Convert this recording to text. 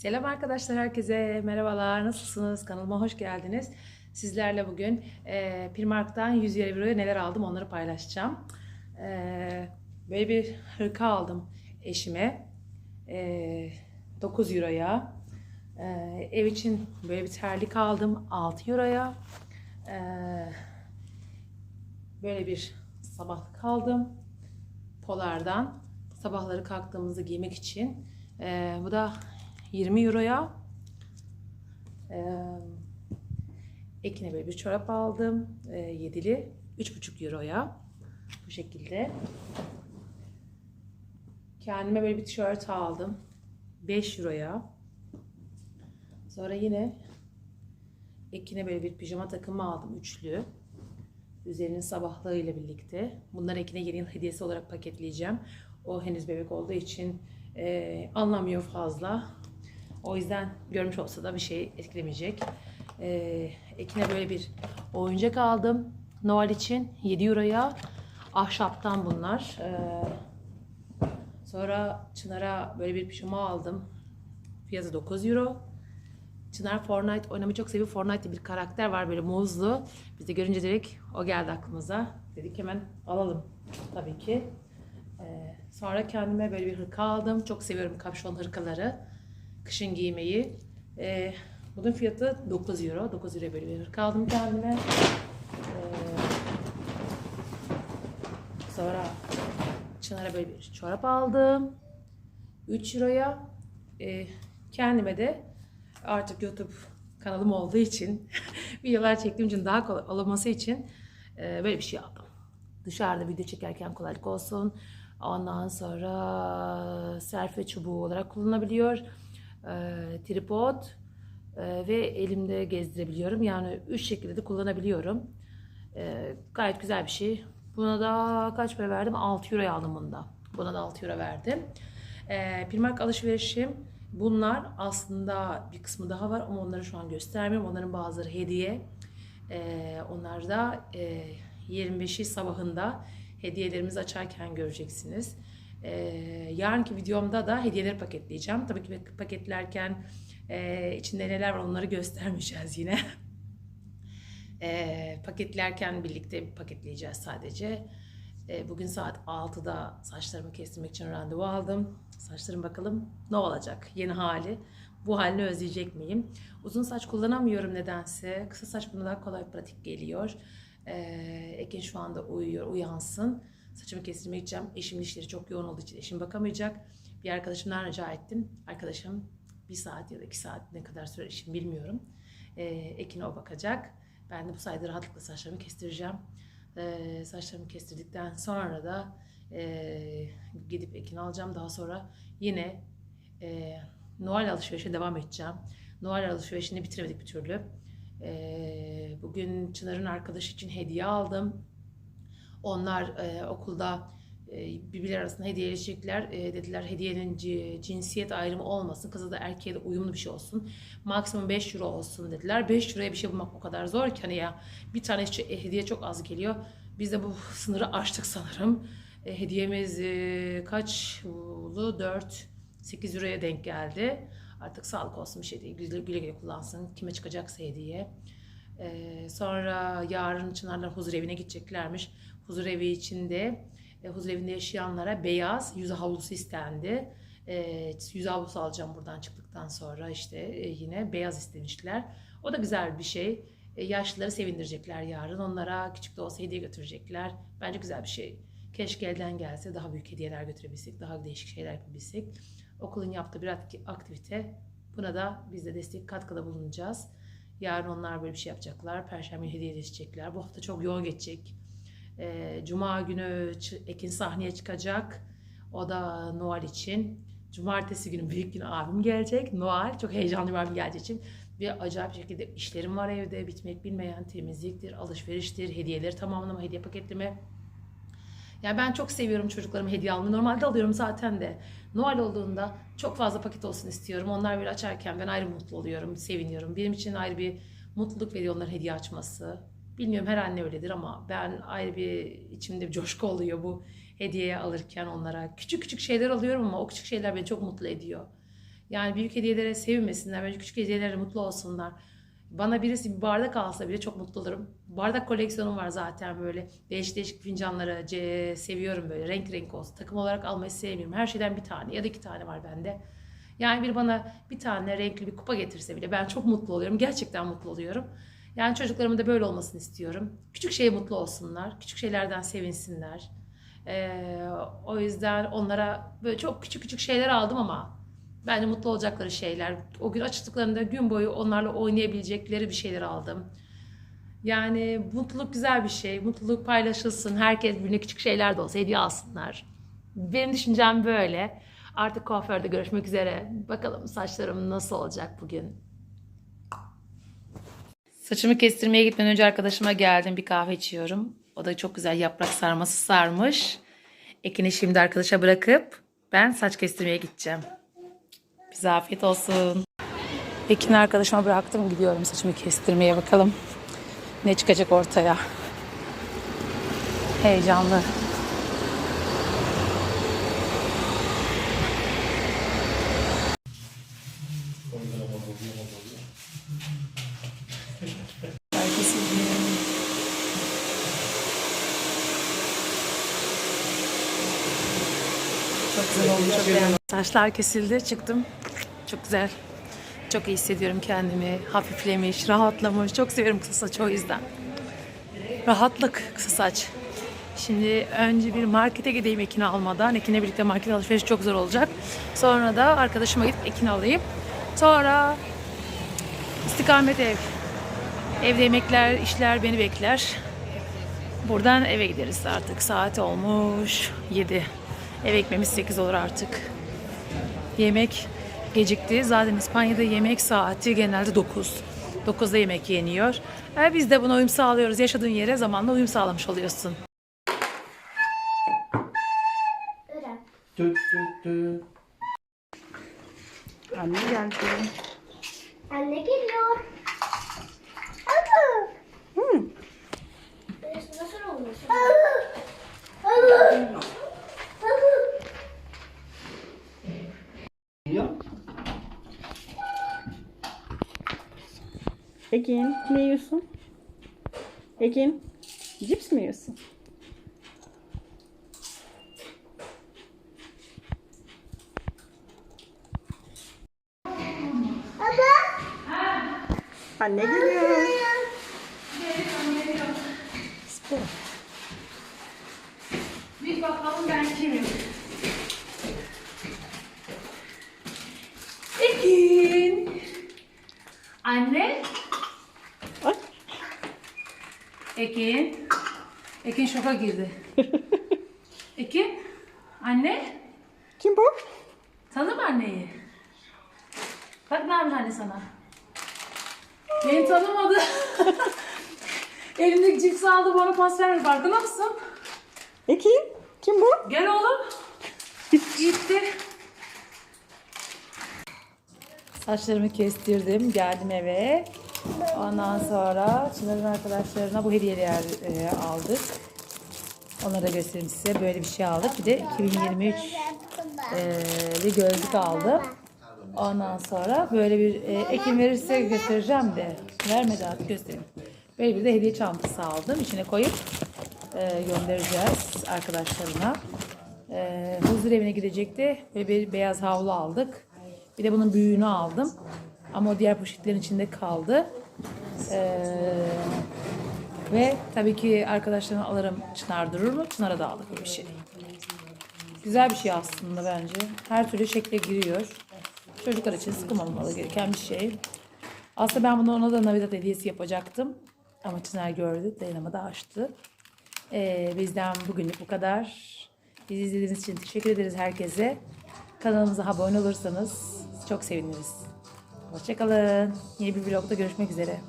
Selam arkadaşlar herkese. Merhabalar. Nasılsınız? Kanalıma hoş geldiniz. Sizlerle bugün e, Primark'tan 100 euroya neler aldım onları paylaşacağım. E, böyle bir hırka aldım eşime. E, 9 euroya. E, ev için böyle bir terlik aldım 6 euroya. E, böyle bir sabahlık aldım. Polar'dan. Sabahları kalktığımızda giymek için. E, bu da 20 euroya. Ee, ekine böyle bir çorap aldım. Ee, yedili. 3,5 euroya. Bu şekilde. Kendime böyle bir tişört aldım. 5 euroya. Sonra yine ekine böyle bir pijama takımı aldım. Üçlü. Üzerinin sabahlığı ile birlikte. Bunları ekine yeni yıl hediyesi olarak paketleyeceğim. O henüz bebek olduğu için e, anlamıyor fazla. O yüzden görmüş olsa da bir şey etkilemeyecek. Ee, Ekin'e böyle bir oyuncak aldım. Noel için 7 euroya. Ahşaptan bunlar. Ee, sonra Çınar'a böyle bir pijama aldım. Fiyatı 9 euro. Çınar Fortnite oynamayı çok seviyor. Fortnite'de bir karakter var böyle muzlu. Biz de görünce direkt o geldi aklımıza. Dedik hemen alalım tabii ki. Ee, sonra kendime böyle bir hırka aldım. Çok seviyorum kapşon hırkaları kışın giymeyi. Ee, bunun fiyatı 9 euro. 9 euro böyle bir hırka aldım kendime. Ee, sonra Çınar'a böyle bir çorap aldım. 3 euroya. Ee, kendime de artık YouTube kanalım olduğu için videolar çektiğim için daha kolay olması için e, böyle bir şey aldım. Dışarıda video çekerken kolaylık olsun. Ondan sonra selfie çubuğu olarak kullanılabiliyor e, tripod e, ve elimde gezdirebiliyorum. Yani üç şekilde de kullanabiliyorum. E, gayet güzel bir şey. Buna da kaç para verdim? 6 euro aldım bunda. Buna da 6 euro verdim. E, Primark alışverişim bunlar aslında bir kısmı daha var ama onları şu an göstermiyorum. Onların bazıları hediye. E, onlar da e, 25'i sabahında hediyelerimizi açarken göreceksiniz. Ee, yarınki videomda da hediyeleri paketleyeceğim. Tabii ki paketlerken e, içinde neler var onları göstermeyeceğiz yine. e, paketlerken birlikte paketleyeceğiz sadece. E, bugün saat 6'da saçlarımı kestirmek için randevu aldım. Saçlarım bakalım ne olacak yeni hali. Bu halini özleyecek miyim? Uzun saç kullanamıyorum nedense. Kısa saç bana daha kolay pratik geliyor. E, Ekin şu anda uyuyor, uyansın. Saçımı kestirmeye gideceğim. Eşimin işleri çok yoğun olduğu için eşim bakamayacak. Bir arkadaşımdan rica ettim. Arkadaşım bir saat ya da iki saat ne kadar sürer işim bilmiyorum. E, Ekin'e o bakacak. Ben de bu sayede rahatlıkla saçlarımı kestireceğim. E, saçlarımı kestirdikten sonra da e, gidip Ekin alacağım. Daha sonra yine e, Noel alışverişe devam edeceğim. Noel alışverişini bitiremedik bir türlü. E, bugün Çınar'ın arkadaşı için hediye aldım. Onlar e, okulda e, birbirleri arasında hediyeleşecekler. E, dediler hediyenin cinsiyet ayrımı olmasın. Kıza da erkeğe de uyumlu bir şey olsun. Maksimum 5 euro olsun dediler. 5 euroya bir şey bulmak o kadar zor ki hani ya bir tane hediye çok az geliyor. Biz de bu sınırı aştık sanırım. E, hediyemiz e, kaç oldu? 4 8 euroya denk geldi. Artık sağlık olsun bir şey değil. Güle güle, güle kullansın. Kime çıkacaksa hediye. Ee, sonra yarın Çınarlar huzur evine gideceklermiş. Huzur evi içinde e, huzur evinde yaşayanlara beyaz yüz havlusu istendi. E, yüz havlusu alacağım buradan çıktıktan sonra işte e, yine beyaz istemişler. O da güzel bir şey. E, yaşlıları sevindirecekler yarın. Onlara küçük de olsa hediye götürecekler. Bence güzel bir şey. Keşke elden gelse daha büyük hediyeler götürebilsek, daha değişik şeyler yapabilsek. Okulun yaptığı bir aktivite. Buna da biz de destek katkıda bulunacağız. Yarın onlar böyle bir şey yapacaklar. Perşembe hediyeleşecekler. Bu hafta çok yoğun geçecek. E, Cuma günü Ekin sahneye çıkacak. O da Noel için. Cumartesi günü büyük gün abim gelecek. Noel. Çok heyecanlı abim geleceği için. Bir acayip şekilde işlerim var evde. Bitmek bilmeyen temizliktir, alışveriştir, hediyeleri tamamlama, hediye paketleme. Yani ben çok seviyorum çocuklarıma hediye almayı. Normalde alıyorum zaten de. Noel olduğunda çok fazla paket olsun istiyorum. Onlar böyle açarken ben ayrı mutlu oluyorum, seviniyorum. Benim için ayrı bir mutluluk veriyor onların hediye açması. Bilmiyorum her anne öyledir ama ben ayrı bir içimde bir coşku oluyor bu hediye alırken onlara. Küçük küçük şeyler alıyorum ama o küçük şeyler beni çok mutlu ediyor. Yani büyük hediyelere sevinmesinler. Bence küçük hediyelere mutlu olsunlar. Bana birisi bir bardak alsa bile çok mutlu olurum. Bardak koleksiyonum var zaten böyle. Değişik değişik fincanları seviyorum böyle. Renk renk olsun. Takım olarak almayı sevmiyorum. Her şeyden bir tane ya da iki tane var bende. Yani bir bana bir tane renkli bir kupa getirse bile ben çok mutlu oluyorum. Gerçekten mutlu oluyorum. Yani çocuklarımın da böyle olmasını istiyorum. Küçük şeye mutlu olsunlar. Küçük şeylerden sevinsinler. Ee, o yüzden onlara böyle çok küçük küçük şeyler aldım ama bence mutlu olacakları şeyler. O gün açtıklarında gün boyu onlarla oynayabilecekleri bir şeyler aldım. Yani mutluluk güzel bir şey. Mutluluk paylaşılsın. Herkes birbirine küçük şeyler de olsa hediye alsınlar. Benim düşüncem böyle. Artık kuaförde görüşmek üzere. Bakalım saçlarım nasıl olacak bugün. Saçımı kestirmeye gitmeden önce arkadaşıma geldim. Bir kahve içiyorum. O da çok güzel yaprak sarması sarmış. Ekini şimdi arkadaşa bırakıp ben saç kestirmeye gideceğim. Bize afiyet olsun. Ekin'i arkadaşıma bıraktım. Gidiyorum saçımı kestirmeye bakalım. Ne çıkacak ortaya. Heyecanlı. Herkes Çok Saçlar kesildi. Çıktım. Çok güzel. Çok iyi hissediyorum kendimi. Hafiflemiş, rahatlamış. Çok seviyorum kısa saç o yüzden. Rahatlık kısa saç. Şimdi önce bir markete gideyim Ekin'i almadan. Ekin'le birlikte market alışveriş çok zor olacak. Sonra da arkadaşıma gidip Ekin'i alayım. Sonra istikamet ev. Evde yemekler, işler beni bekler. Buradan eve gideriz artık. Saat olmuş 7. Eve gitmemiz 8 olur artık. Yemek gecikti. Zaten İspanya'da yemek saati genelde 9. 9'da yemek yeniyor. E biz de buna uyum sağlıyoruz. Yaşadığın yere zamanla uyum sağlamış oluyorsun. Anne geldi. Anne geliyor. Anne. Hı. Burası nasıl olmuş? Ya. Ekin ne yiyorsun? Ekin cips mi yiyorsun? Anne geliyor. Spor. Bir bakalım ben kimim? Ekin. Anne. Ay. Ekin. Ekin şoka girdi. Ekin. Anne. Kim bu? Tanır mı anneyi? Bak ne yapmış anne sana. Beni tanımadı. Elindeki cips aldı bana pas vermedi. Farkında mısın? Ekin kim bu? Gel oğlum. Gitti. Saçlarımı kestirdim. Geldim eve. Ondan sonra Çınar'ın arkadaşlarına bu hediyeler e, aldık. Onları da göstereyim size. Böyle bir şey aldık. Bir de 2023 e, bir gözlük aldım. Ondan sonra böyle bir e, Ekim verirse göstereceğim de. Vermedi artık göstereyim. Böyle bir de hediye çantası aldım. İçine koyup e, göndereceğiz arkadaşlarına. E, huzur evine gidecekti. Böyle bir beyaz havlu aldık. Bir de bunun büyüğünü aldım. Ama o diğer poşetlerin içinde kaldı. E, ve tabii ki arkadaşlarına alırım Çınar durur mu? Çınar'a da aldık bir şey. Güzel bir şey aslında bence. Her türlü şekle giriyor. Çocuklar için sıkılmamalı gereken bir şey. Aslında ben bunu ona da Navidad hediyesi yapacaktım. Ama Çınar gördü, dayanamadı açtı. Ee, bizden bugünlük bu kadar. Bizi izlediğiniz için teşekkür ederiz herkese. Kanalımıza abone olursanız çok seviniriz. Hoşçakalın. Yeni bir vlogda görüşmek üzere.